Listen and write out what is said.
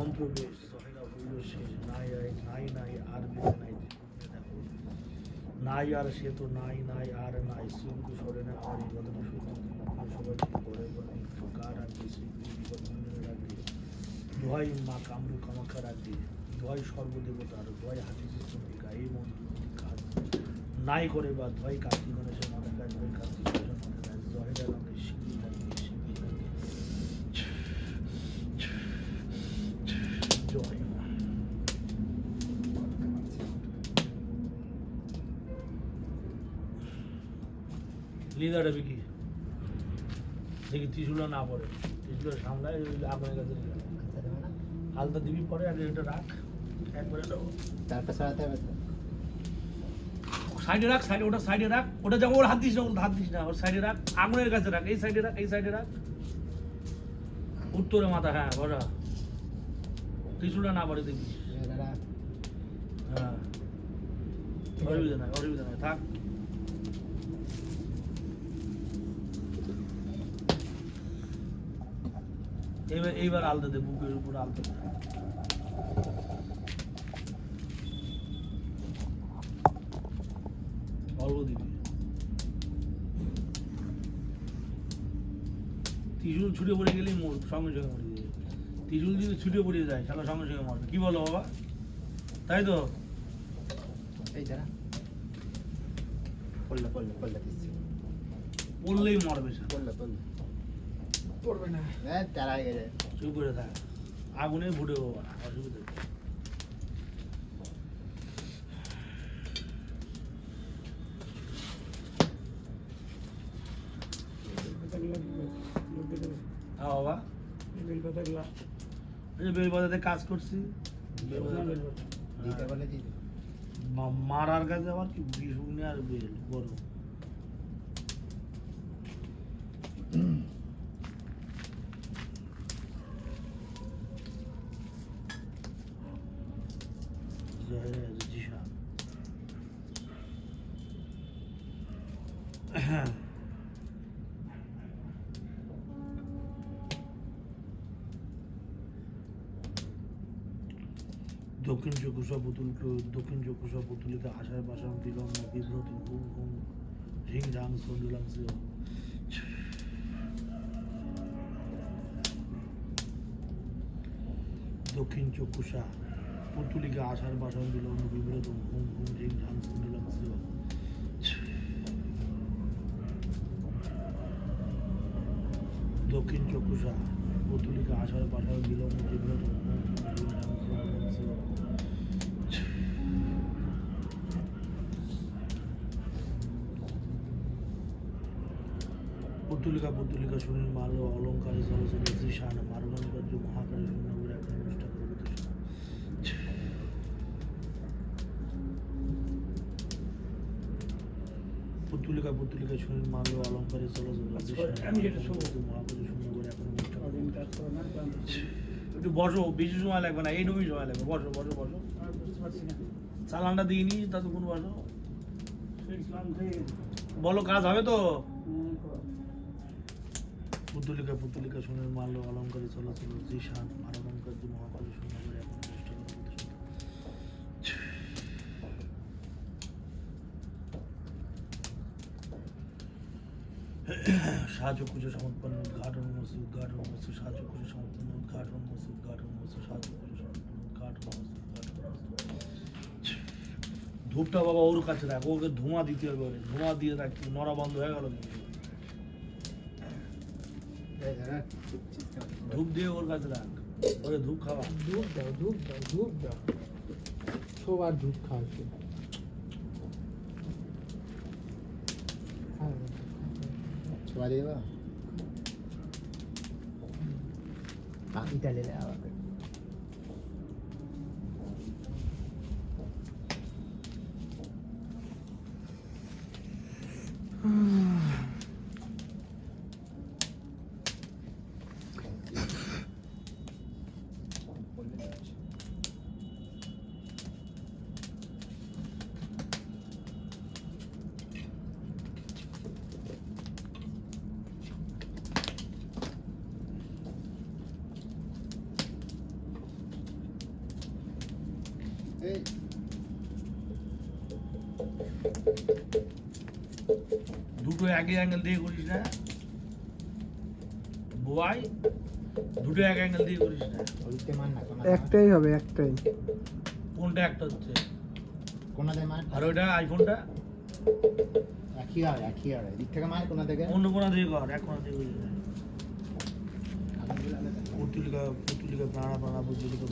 বেশ সহেরা হইল শেষ নাই নাই নাই আর বেঁচে নাই নাই আর সে তো নাই নাই আর নাই শ্রীগুরু সরেনে আমার এই ঘটনা শুধু সবাই করে কার রাখবে শ্রীগুরু বিপদ মন্দিরে দোহাই মা কামরু কামাখ্যা রাখবে দোহাই সর্বদেবতার দোহাই হাতি কৃষ্ণিকা এই মন্ত্র নাই করে বা দোহাই কার্তিক গণেশের লিদারটা বিকি দেখি ত্রিশুলা না পড়ে। ত্রিশুলা সামলায় ওই আগুনের কাছে হালতা দিবি পরে আগে এটা রাখ। একবারে দাও তারপর সরাতে হবে সাইডে রাখ সাইডে ওটা সাইডে রাখ। ওটা যেমন ওর হাত দিস না হাত দিস না ওর সাইডে রাখ। আগুনের কাছে রাখ এই সাইডে রাখ এই সাইডে রাখ। উত্তরে মাথা হ্যাঁ বড়া। ত্রিশুলা না পড়ে দেখিস। হ্যাঁ। অসুবিধা নাই অসুবিধা নাই থাক। এইবার এইবার আলদা দে বুকের উপর আলদা দে। অল্প দিবি। ত্রিশুল ছুটে পড়ে গেলেই মোর সঙ্গে সঙ্গে মরে যাবে ত্রিশুল যদি ছুটে পড়ে যায় তাহলে সঙ্গে সঙ্গে মরবে। কি বলো বাবা? তাই তো? এই দাঁড়া। পড়ল পড়ল পড়ল পড়লেই মরবে সে। পড়ল পড়ল। পড়বে না। হ্যাঁ তারা গেছে চুপ করে থাক। আগুনে ফুটে বাবা না অসুবিধা হ্যাঁ বাবা। বেলপাতাগুলা এই যে বেলবাজাতে কাজ করছি। দিতে বলে দিতে মারার কাছে আবার কি বিষ আর বেল গরম। জয় জিশান হ্যাঁ দক্ষিণ চকুষা পুতুল দক্ষিণ চকুষা পুতুলিতে আশার বাসাম বিলম্ব বিভ্রতি হুম হুম ঝিং ঝাং সন্ডুলাংস দক্ষিণ চকুষা পুতুলিকা আশার বাসাম বিলম্ব বিভ্রত হুম হুম দক্ষিণ চকুষা পুতুলিকা আশার বাসাম বিলম্ব বিভ্রত হুম হুম পুতুলিকা পুতুলিকা সুনীল মাল অলঙ্কারে মারণানিকার্য মহাকারে পুতুলিকা পুতুলিকা সুনীল মাল অলঙ্কারে সরস্বতী শ্রীশান আমি যেটা শুনব। মহাকারে শূন্যগুলো এখন অনুষ্ঠান কদিন কাজ করে না কারণ একটু বসো বেশি সময় লাগবে না এই এইটুকুই সময় লাগবে। বসো বসো বসো। বুঝতে পারছি না। চালানটা দিয়ে নি ততক্ষণ বসো। যে বলো কাজ হবে তো? পুতুলিকা পুতুলিকা সোনের মাল্য অলঙ্কারে চলাচল জিশান মানবঙ্কার যে মহাকালী শূন্য করে এখন চেষ্টা করে প্রতিষ্ঠা সাহায্য কুচে সমর্পণ উদ্ঘাটন মসি উদ্ঘাটন মসি সাহায্য কুচে সমর্পণ উদ্ঘাটন মসি উদ্ঘাটন মসি সাহায্য কুচে সমর্পণ উদ্ঘাটন মসি উদ্ঘাটন ধূপটা বাবা ওর কাছে রাখ ওকে ধোঁয়া দিতে হবে ওরে। ধোঁয়া দিয়ে রাখতে নড়া বন্ধ হয়ে গেল ধূপ। দিয়ে ওর কাছে রাখ ওরে ধূপ খাওয়া। ধূপ দাও ধূপ দাও ধূপ দাও। সবার ধূপ খাওয়াচ্ছে ছোয়া দিয়ে দেবো পাখিটা লেলে এই। দুটো একই অ্যাঙ্গেল দিয়ে করিস না। বোয়াই দুটো এক অ্যাঙ্গেল দিয়ে করিস না। ওইতে মার না একটাই হবে একটাই। কোনটা একটা হচ্ছে? কোনাতে মার। আর ওইটা আইফোনটা একই আর একই আর। দিক থেকে মার কোনা থেকে? অন্য কোনা দিয়ে কর এক কোনা দিয়ে করিস না। পুতুলিকা পুতুলিকা প্রাণা প্রাণা পুতুলিকা